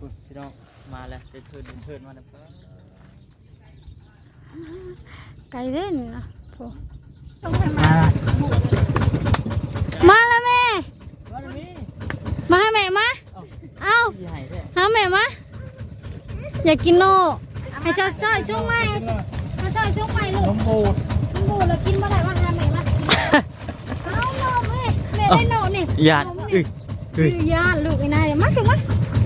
อุ๊ยพี่น้องมาแล้วเดินเทินเดินเทินมาแล้วป้าไกลเด่นนะโถมามาแล้วแม่มาแล้วนี่มาให้แม่มา เอ้าเอาพี่ให้แท้หาแม่มา อยากกินโนให้เจ้าซอยช่วงใหม่ให้เจ้าซอยช่วงใหม่ลูกนมบูดมันบูดแล้วกินบ่ได้ว่าหาแม่มาเอาโนแม่แม่ได้โนนี่หยาดนมอึนี่อึคือยาลูกไอ้นายมาถึงมาหาแม่เอ็ดมา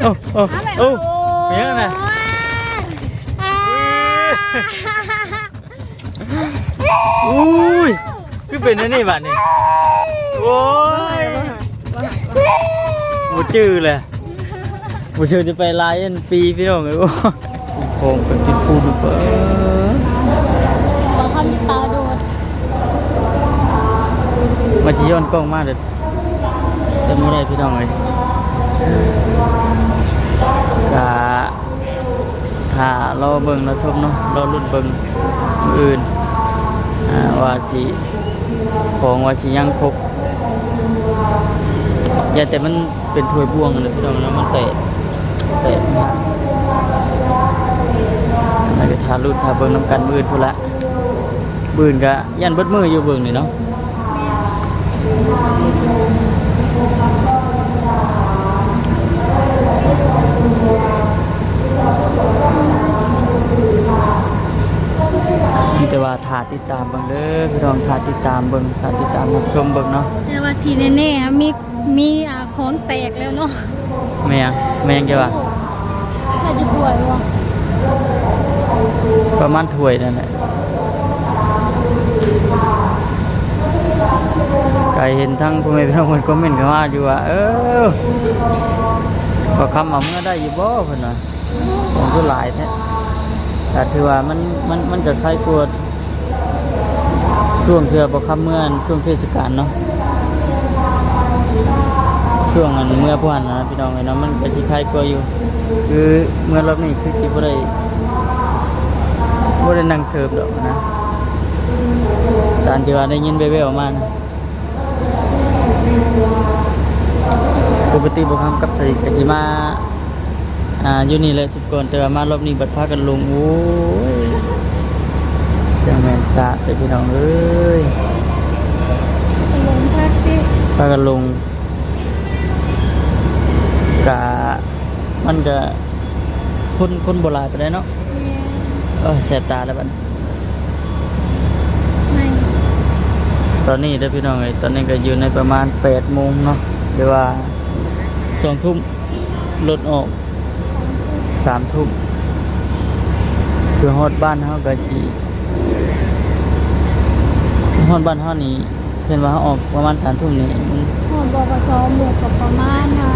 โอ้โอ้หาแม่โอ้โอ้เป็นยังไงอ่าอุ้ยคือเป็นอันนี่บัดนี่โอ้ยบ่จื้อเลยบ่ชื่อจะไปลายอันปีพี่น้องเอ้ยโอ้โคงเป็นกินปูนเปิ้ลบอกคำที่ตาโดดมาชี้ย้อนกล้องมาเด็ดเต็มไม่ได้พี่น้องเลยกะ ถ้ารอเบิ่งแล้วชมเนาะรอรุ่นเบิ่งอื่นว่าสิของว่าสิยังครบอย่าแต่มันเป็นถ้วยบ่วงเลยพี่น้องนะมันแตกแตกมากแล้วก็ทารุ่นทาเบิ่งน้ำกันมื้อพุ่นละมืออื่นก็ยันเบิดมืออยู่เบิ่งนี่เนาะ แต่ว่าถาติดตามเบิ่งเด้อพี่น้องถาติดตามเบิ่งถาติดตามรับชมเบิ่งเนาะแต่ว่าทีแน่ๆอะมีมีอ่าของแตกแล้วเนาะแม่งแม่งจะว่าน่าจะถ่วยวะประมาณถ้วยนั่นแหละไก่เห็นทั้งพ่อแม่พี่น้องคนคอมเมนต์เข้ามาอยู่ว่าเออก็คำเอาเมื่อได้อยู่บ่เพิ่นว่าผมก็หลายแท้ แต่ถือว่ามันมันมันก็คล้ายกลัวช่วงเทื่อบ่คำเมื่อนช่วงเทศกาลเนาะช่วงอันเมื่อพวนนะพี่น้องเอ้ยนาะมันก็สิคล้ายกลัวอยู่ คือเมื่อรอบนี้คือสิบ่ได้บ่ได้นั่งเสิร์ฟดอกนะตามที่ว่าได้ยินแว่วๆมานะปกติบ่คำกับสนิก็สิมา อ่าอยู่นี่แหละสุดก่อนแต่ว่ามารอบนี้บัดพากันลงโอ้ยจังแม่นซะไปพี่น้องเอ้ยลงพักดิพากันลงกะมันก็คนคนโบราณไปได้เนาะเออแสบตาแล้วบัดในตอนนี้เด้อพี่น้องเอ้ยตอนนี้ก็อยู่ในประมาณ8โมงเนาะหรือว่า2ทุ่มรถออก 3ทุ่มคือฮอดบ้านเฮาก็สิฮอดบ้านเฮานี่เห็นว่าเฮาออกประมาณ3ทุ่มนี่มันหอดบกสหมวกกับประมาณอ่า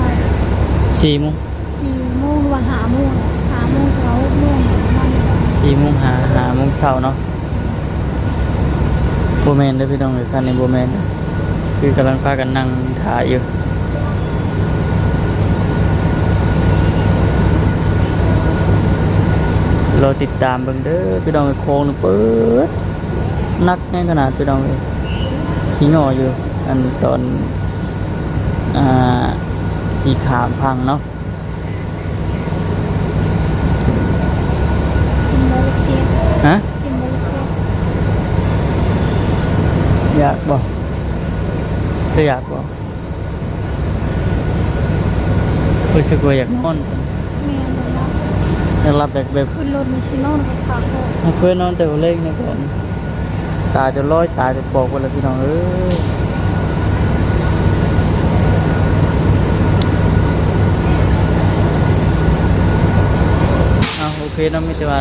4โมงสี่โมงหรือว่าหาโมงอะหาโมงเช้าโมงประมาณนี้สี่โมงหาหาโมงเช้าเนาะโบแมนเด้อพี่น้องเลยคันในโบแมนคือกำลังพากันนั่งถ่ายอยู่ เราติดตามเบิ่งเด้อพี่น้องไอ้โค้งนี่เปิดนักแน่ขนาดพี่น้องเลยขี้งออยู่ อันตอนอ่าสีขามพังเนาะกินบริเซียฮะกินบริเซียอยากบอกก็อยากบอกรู้สึกว่าอยากนอน ยากรับแบบแบบขึ้นรถมีซิโน่นกับขาโคเพื่อนนอนแต่ว่าเล็กนะก่อนตาจะลอยตาจะปอกกันแล้วพี่น้องเอ้ยเอาโอเคนาะมิตรว่า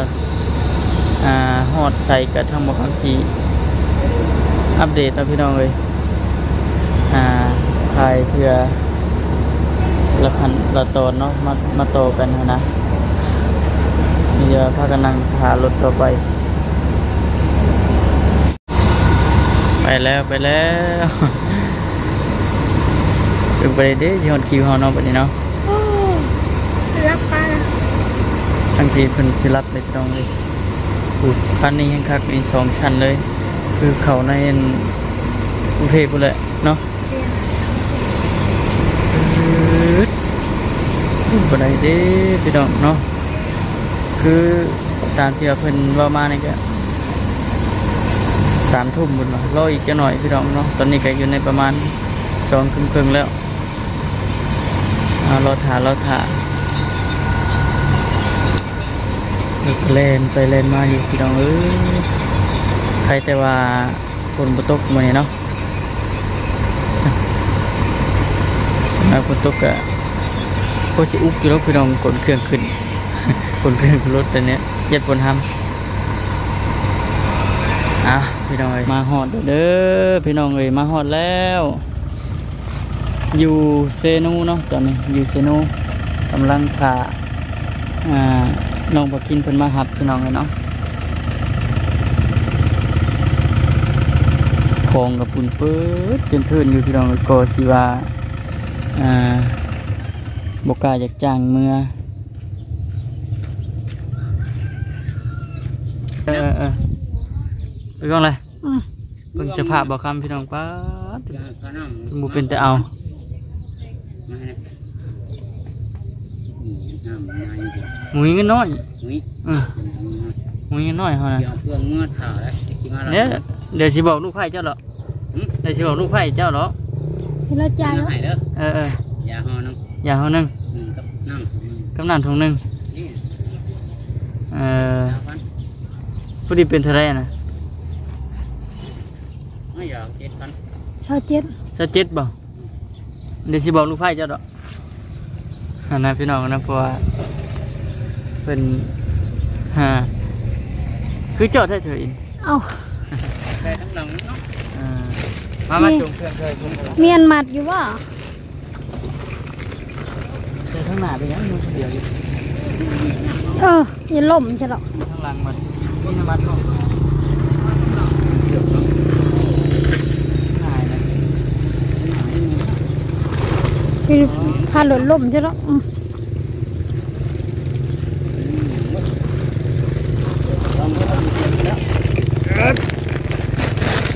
อ่าฮอดใส่กระทำบอกคำสีอัปเดตนะพี่น้องเลยอ่าถ่ายเถื่อละคันละตอนเนาะมามาโตกันนนะนี่จะพากันนั่งหารถต่อไป ไปแล้วไปแล้วถึงไปเด้ยอนคิวเฮาเนาะบัดนี้เนาะโอ้รับปลาทั้งทีเพิ่นสิรับเลยพี่น้องเลยถูกคันนี้ยังคักมีสองชั้นเลย คือเขาในอันกรุงเทพพุ่นแหละเนาะเสียงอืดบ่ได้เด้พี่น้องเนาะ คือตามที่ว่าเพิ่นว้ามานี่ก็สามทุ่มบุญว่ารออีกจะหน่อยพี่น้องเนาะตอนนี้ก็อยู่ในประมาณสองครึ่งๆแล้วรอถารอถาเลิกเล่นไปเล่นมาอยู่พี่น้องเอ้ยใครแต่ว่าฝนตกมื้อนี้เนาะฝนตกก็โคสิอุกอยู่แล้วพี่น้องกดเครื่องขึ้น กดเครื่องขึ้นรถไปเนี้ยเย็ดฝนทำอะพี่น้องเอ้ยมาฮอดเด้อพี่น้องเอ้ยมาฮอดแล้ว อยู่เซนูเนาะตอนนี้อยู่เซนูกำลังพาอ่าน้องบักกินเพิ่นมาหับพี่น้องเลยเนาะของกับปุ่นเปิดจนทื่นอยู่พี่น้องเอ้ยก็สิว่าอ่าบก้าอยากจ้างเมื่อ เออเออไปก่อนเลยเบิ่งสภาพบ่คำพี่น้องป้าดก็น้องสมูเป็นแต่เอาหมาอยู่ดิหมูเงินน้อยอุ้ยอืมหมูเงินน้อยเท่านั้นเดี๋ยวเพื่อนเมื่อถ่าแล้วที่มาเนี่ยเดี๋ยวสิบอกลูกไผ่เจ้าหรอเดี๋ยวสิบอกลูกไผ่เจ้าหรอเห็นแล้วใจจ่ายแล้วเด้อเออเออยาหอน้องอย่าเฮานึงกับน้ำกำนันถุงนึงเออ พันพอดีเป็นเท่าไหรนะไม่อยากเจ็ดพันเศร้าเจ็ดสักเจ็ดบ่เดี๋ยวสิบอกลูกไผ่เจ้าเหรออันนั้นพี่น้องนะเพราะว่าเป็นฮะคือจอดได้เฉยเอาได้ทั้งหลังเนาะอ่ามามาจุ่มเครื่องเคยจุ่มเครื่องเมียนมัดอยู่ว่าเจอข้างหน้าไปยังมันเดียวอยู่เอออย่าล่มใช่หรอกข้างหลังมัน นี่น้ำมันเนาะหายนะคือพาหล่นล่มใช่หรอ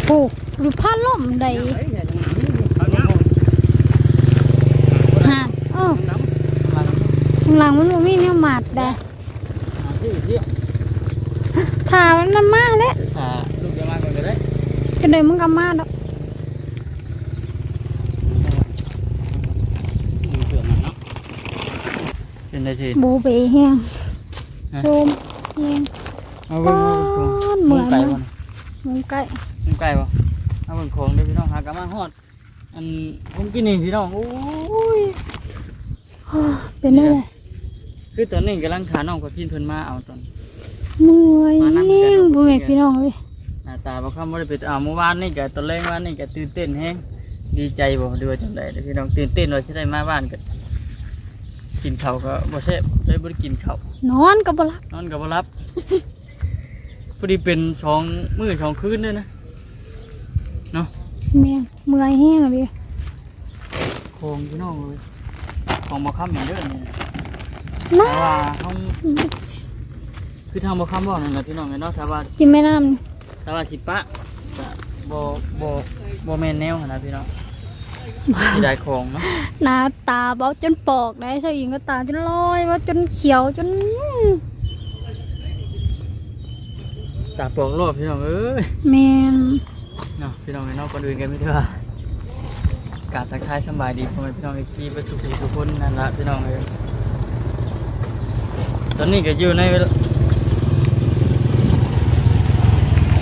โอ้หรือพาล่มใดเอาเนาะหาดเออหลังมันบ่มีแนวหมัดได้ ถ้ามันนำมาแล้วอ่าลูกจะมาก่อนก็ได้ก็ได้มึงกำมาดอกดูเสือมันเนาะเป็นได้ทีโบเบแห้งโซมแห้งเอาเบิ่งป้อนเบิ่งเหมืเบิ่องนไก่นะบ่มึงใกล้มึงไก่บ่เอาเบิ่งของเด้อพี่น้องหากะมาฮอดอันผมกินนี่พี่น้องโอ้ยเป็นอะไรคือตอนนี้กำลังขาน้องกับกินเพิ่นมาเอาตอน เมื่อยมานั่งกันแห้งเนอะบ่แม่พี่น้องเลยหน้าตาบ่คำบ่ได้ไปเอาเมื่อวานนี่ก็ตอนแรกวานนี่ก็ตื่นเต้นแฮงดีใจบ่ดูว่าจังได๋เด้อพี่น้องตื่นเต้นว่าสิได้มาบ้านก็กินข้าวก็บ่แซ่บเลยบ่ได้กินข้าวนอนก็บ่หลับนอนก็บ่หลับพอดีเป็นสองมื้อสองคืนด้วยนะเนาะแม่งเมื่อยแห้งเลยโคงพี่น้องเลยของบ่คำอย่างเด้อนี่น้าแต่ว่าเฮา คือทางบ่คำบ่นั่นแหละพี่น้องเนาะถ้าว่ากินแม่น้ถ้าว่าสิปะก็บ่บ่บ่แม่นแนวหั่นนะพี่น้องสิได้ของเนาะำหน้าตาเบาจนปอกได้เจ้าหญิงก็ตาจนลอยว่าจนเขียวจนตาปองโลดพี่น้องเอ้ย แม่นเนาะพี่น้องเนาะก่อนอื่นกันไม่เถอะกราบทักทายสำบายดีพ่อแม่พี่น้อง FC เบ่ทุกผู้ทุกคนนั่นล่ะพี่น้องเอ้ยตอนนี้ก็อยู่ในเวลา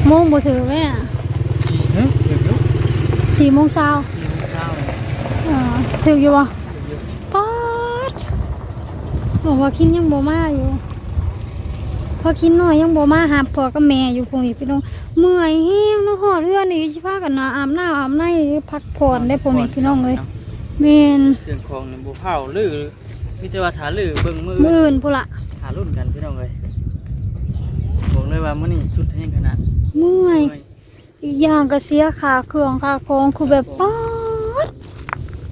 โมงบ่ถือแม่สี่เฮ้ยถึงอยู่สี่โมงเช้าสี่โมงเช้าเลยเออถืออยู่บ่ถึงอยู่ป๊าดบอกว่าคินยังบ่มาอยู่พอคินน้อยยังบ่มาหาพ่อกับแม่อยู่พวกนี้พี่น้องเมื่อยแห้งเนาะหอดเรือนนี่สิพากันนะอาบน้ำอาบในพักผ่อนได้พวกนี้พี่น้องเลยแม่นเครื่องของนี่บ่เผาหรือมีแต่ว่าถาลือเบิ่งมือมื้ออื่นพุ่นละหารุ่นกันพี่น้องเอ้ยบอกเลยว่ามื้อนี้สุดแห่งขนาด เมื่อยเมื่อย อีกอย่างก็เสียค่าเครื่องค่าของคือแบบป๊าด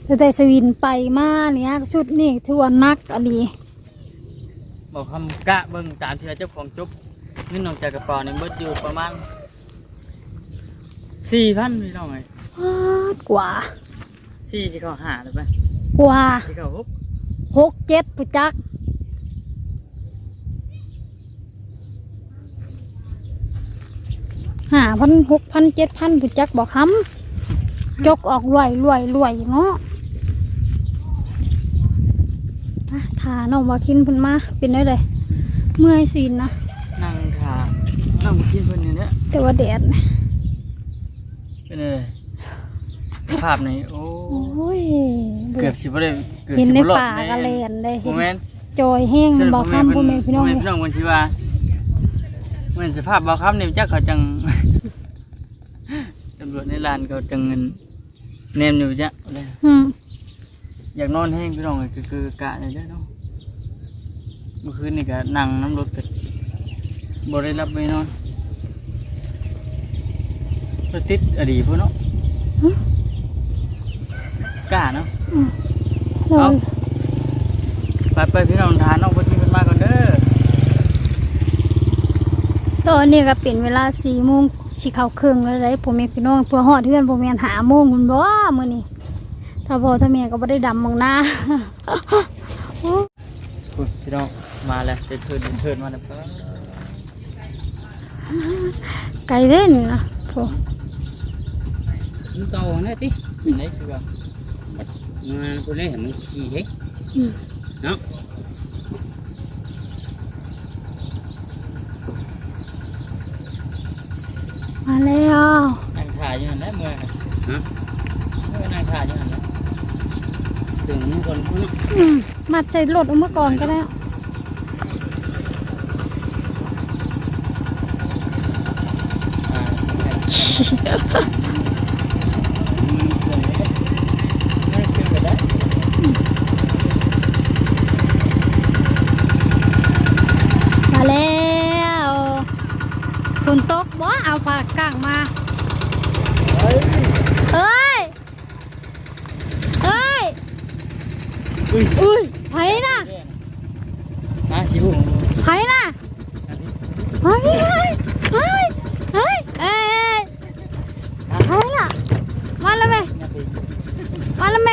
แต่แต่สวินไปมาเนี่ยชุดนี่ถือว่านักอันนี้บอกคำกะเบิ่งตามที่ว่าเจ้าของจบเงินออกจากกระเป๋านี่เบิดอยู่ประมาณ4,000พี่น้องเอ้ยป๊าดกว่า4สิเข้า5ได้ไหมกว่าสิเข้าหกปหกเจ็ดผู้จัก ห้าพันหกพันเจ็ดพันผู้จักบอกคำจกออกรวยรวยรวยเนาะอะถาน้องว่าคินเพิ่นมาเป็นได้เลยเมื่อยสินนะนั่งถานั่งบ่กินเพิ่นอยู่เนี่ยแต่ว่าแดดนะเป็นอะไรสภาพนี้โอ้โอ้ยเกือบสิบ่ได้เกือบเห็นสิในบ่รอดป่าก็เลนได้โมเมนต์จอยแห้งมันบอกคำพ่อแม่พี่น้องพ่เลแม่ยพี่น้องคนที่ว่าเหมือนสภาพบ่ครับนี่จักเขาจังตำรวจในลานเขาจังเงินแนมอยู่จ้ะเลยอืมอยากนอนแห้งพี่น้องเลยคือคือกะเลยเด้อเนาะเมื่อคืนนี่ก็นั่งน้ำรถก็บ่ได้รับไปนอนก็ติดอดีพุ่นเนาะกล้าเนาะเราเอาไปไปพี่น้องทานน้องคนที่เป็นมาก่อนเด้อตอนนี้ก็เป็นเวลาสี่โมง สี่เข้าครึ่งแล้วได้พ่อแม่พี่น้องเพื่อหอดเพื่อนพ่อแม่หาโมงคุณบ่มื้อนี้ถ้าพ่อถ้าแม่ก็บ่ได้ดำมองหน้าโอ้คุณพี่น้องมาแล้วเดินเทินเดินเทินมาแล้วครับไกลเด้นี่นะโถมึงเก่าแน่ติเป็นไงคือว่ามาคนนี้เห็นมันขี่เด้อืมเนาะ มาแล้ว นั่งถ่ายอยู่หันได้เมื่อย ฮะเมื่อยนั่งถ่ายอยู่หันนะถึงมึงคนพุ่นเนาะอืมมัดใส่รถเอามาก่อนก็ได้ อ่าอืมเดี๋ยวนี้ไม่ได้ขึ้นไปได้ มาแล้วฝนตกบ่เอาผ้ากางมาเอ้ยเอ้ย อุ้ย อุ้ยไผน่ะ มาชิว ไผน่ะเฮ้ยเฮ้ยเฮ้ยเฮ้ยเอ้ยไผน่ะมาแล้วไหม อย่าไป มาแล้วไหม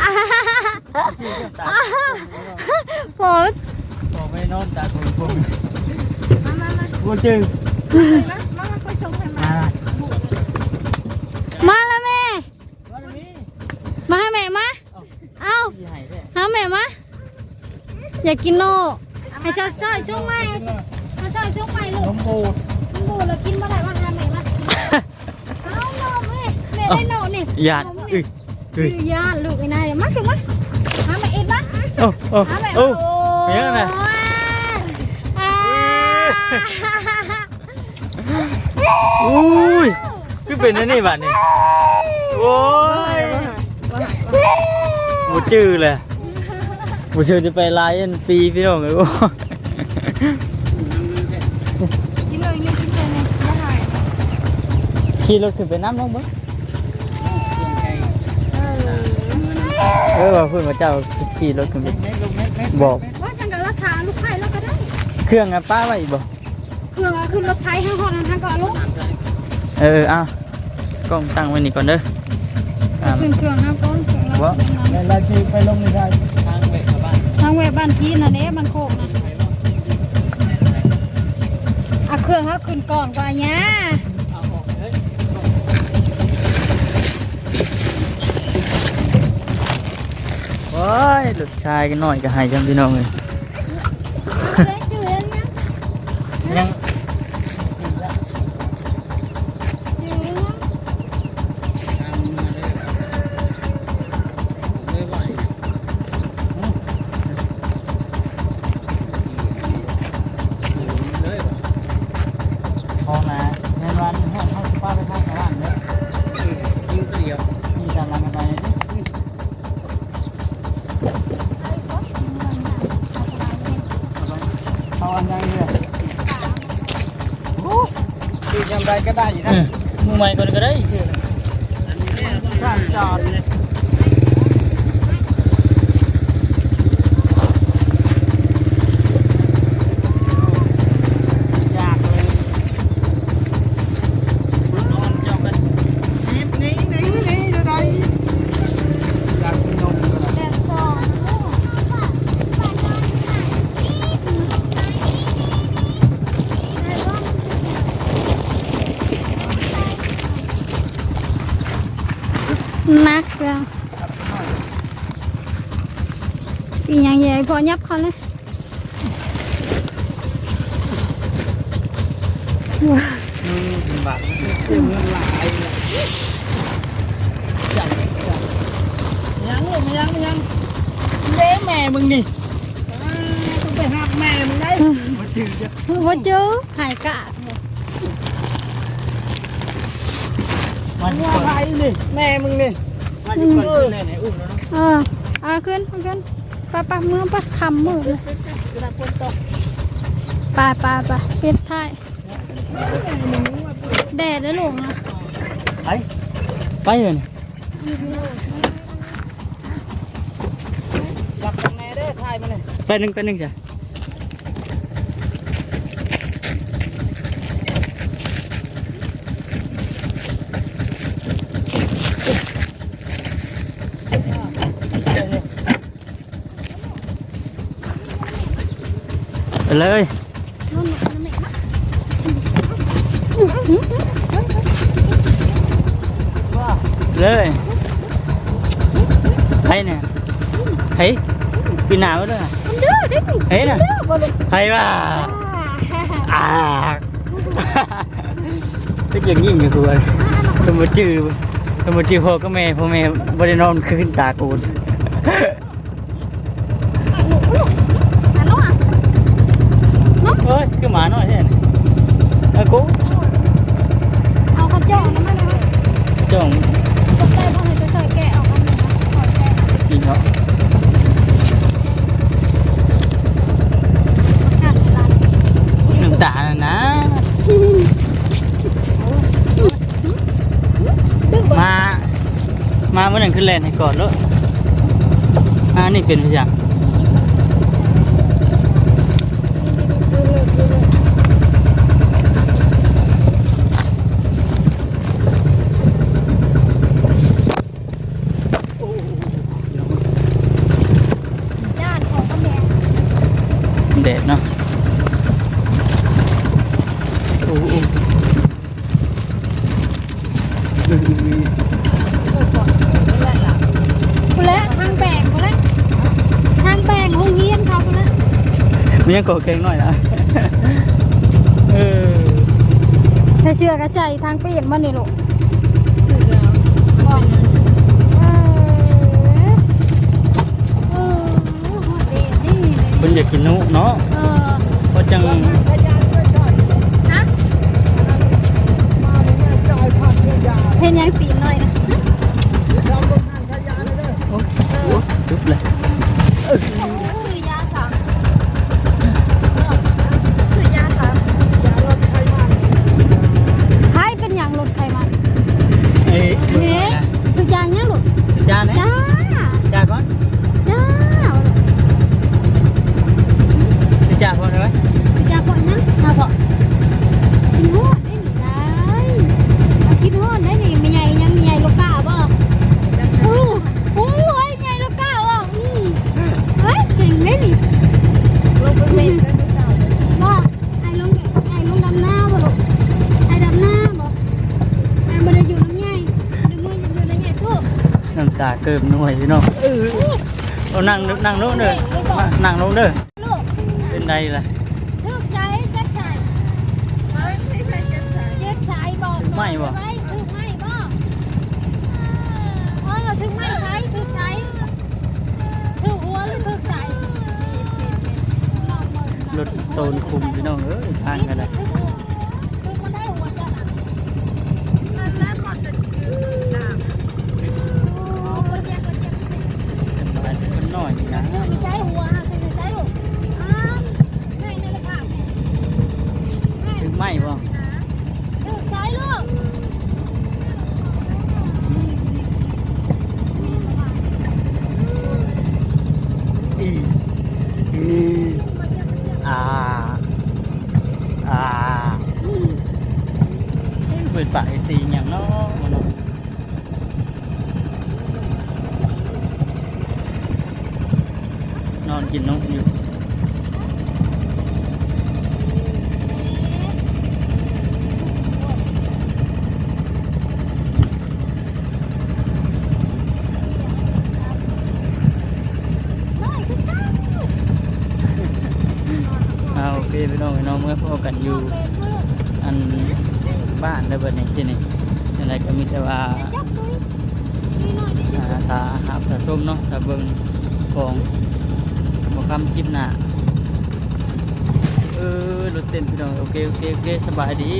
อ่าฮ่าฮ่าฮ่าฮ่า ตา อ่าฮ่าโห บอกไปนอนตาคงคง กูจึงมาแล้วแม่ มาให้แม่มา เอาหาแม่มา อยากกินโนให้เจ้าซอยช่วงใหม่เจ้าให้เจ้าช่วงใหม่ลูกน้ำบูดมันบูดแล้วกินเมาได้ว่าหาแม่มาเอาโนแม่แม่ได้โนนี่หยาดอึยคือยาลูกไอ้นายมาถึงมาหาแม่เอีกมาโอ้โอ้หม่โอ้โอ้เมียนะ อุ้ยคือเป็นอันนี่บัดนี่โอ้ยบ่จื้อเลยบ่จื้อจะไปลายอันปีพี่น้องเอ้ยโอ้กินเลยกินกินเลยเนี่ยไม่หายขี่รถขึ้นไปน้ำน้องเบิ่งเออเออว่าเพิ่นว่าเจ้าขี่รถขึ้นไปบอกว่าฉันกับราคาลูกไข่แล้วก็ได้ เครื่องอะป้าไว้บ่ เครื่องอะขึ้นรถไทยข้างห้องนั้นทางก่อนลูกเออเอากล้องตั้งไว้นี่ก่อนเด้ออ่า ขึ้นเครื่องนะก้อนเครื่องว่าแล้วเวลาขี่ไปลงไม่ได้ทางเบ็ดชาวบ้านทางเว็บบ้านพี่น่ะเด้มันโคกนะอะเครื่องเขาขึ้นก่อนกว่าเนี้ยเอาออกเฮ้ยโอ้ยลูกชายกันหน่อยก็ให้จำพี่น้องเลย เล่นจืดเล่นยัง ยัง จืดเล่นยัง ทางมาเลยเลยไหว เลย พอมาในวันห้องห้องป้าไปทางชาวบ้านเด้อ ยิงเดียว ที่ตามรางกันไปนี่เอาอันยังเนี่ย คือทำ ไรก็ได้อยู่นะมือใหม่ก่อนก็ได้ข้ามจอดเลย อยากเลย นอนเจ้ากันคลิปนี้แน่ นักแล้วปีอย่างใหญ่พอยับเขาเลยว้า อืมเป็นบาท ซื้อเงินหลายเลยสั่งสั่ง ยังลูกยังยังเด้แม่มึงนี่อ่าต้องไปหักแม่มึงได้มาจืดจะว่าเจอหายกะมันว่าก่อนใครนี่แม่มึงนี่มันจะก่อนขึ้นเลยไหนอุ้มแล้วเนาะเออเอาขึ้นเอาขึ้นไปไปมือไปคำมือนะกระปุกตกไปไปไปปิดท้ายแดดได้ลงนะไปไปเลยนี่หลับตรงแม่เด้อทายมาเลย ไปหนึ่งไปหนึ่งจ้ะไปเลยนู่นน่ะนั่น ปีหนาวด้วย อันเด้อเด้อเฮ้ยนะอัด้อบอลลูนไทยว่าอ่าทุกอย่างยิ่งอยู่คือว่าทำมาจือทำมาจือพ่อก็แม่พ่อแม่บ่ได้นอนคืนตากูน ฮัลโหลอะ เฮ้ยคือหมาน้อยแท้นี่เอากู เอาข้าวเจ้าน้ำมันนะ จ้อง ตกใจพอเห็นจะใส่แกะออกกันนะขอแกะ จริงเหรอ หักตัน น้ำตาน่ะนะ ดึกบ่ มา มาเมื่อนั้นขึ้น แลนให้ก่อนแล้วอ่านี่เป็นพยัง ญาติของพ่อแม่ แดดเนาะโอ้โห คุณแล้วทางแบ่งคุณแล้วทางแบ่งห้องเฮียนเขาคุณแล้ว มี ยังโกเก่งหน่อยนะเออถ้าเชื่อก็ใส่ทางเปลี่ยนมานี่ลูกถือแล้วบอกเออเออฮอดเดดนี่เลยเพิ่นอยากกินนุเนาะเออ เพราะจัง พยานด้วยจอย ฮะ มาเลยจอยพักเพื่อยา เห็นยังตีนหน่อยนะ เราต้องทานพยานเลยเด้อ โอ้โหจุ๊บเลย ซื้อยาสามซื้อยาสาม ยาลดไขมัน ใครเป็นอย่างลดไขมัน เอ้ย เฮ้ยคือยาเนี้ยลูก จานนะ จ้า จานก่อน จ้า จานก่อนได้ไหม จ้าพอยังมาพอกินฮอดได้หนิได้มากินฮอดได้หนิไม่ใหญ่ยังไม่ใหญ่ลูกกาบ่โอ้โหเฮ้ยใหญ่ลูกกาบ่อืมเฮ้ยเก่งได้หนิลงไปเมนกันสาวบ่ไอ้ลงไอ้ลงดำหน้าบ่ลูกไอ้ดำหน้าบ่ไอ้บ่ได้อยู่น้ำใหญ่ดึงมือจะอยู่น้ำใหญ่กู น้ำตา เกิมหน่วยพี่น้องเอานั่งนั่งลงเด้อมานั่งลงเด้อลูกเป็นไดล่ะทึกใช้จักใช้เฮ้ยไม่ใช่จักใช้จักใช้บอกไม่บ่ไม่ทึกไม่บ่เออทึกไม่ใช้ทึกใช้ทึกหัวหรือทึกใช้ลองเบิ่งนะรถโตนคุมพี่น้องเอ้ยทางกันเลย นอนกินนมอยู่เอาโอเคพี่น้องพี่น้องเมื่อพบกันอยู่อันบ้านแล้วเบิดในที่นี่อะไรก็มีแต่ว่าตาหับตาส้มเนาะตาเบิงของ คำคลิปหน้าเออรถเต้นพี่น้องโอเคโอเคโอเคสบายดี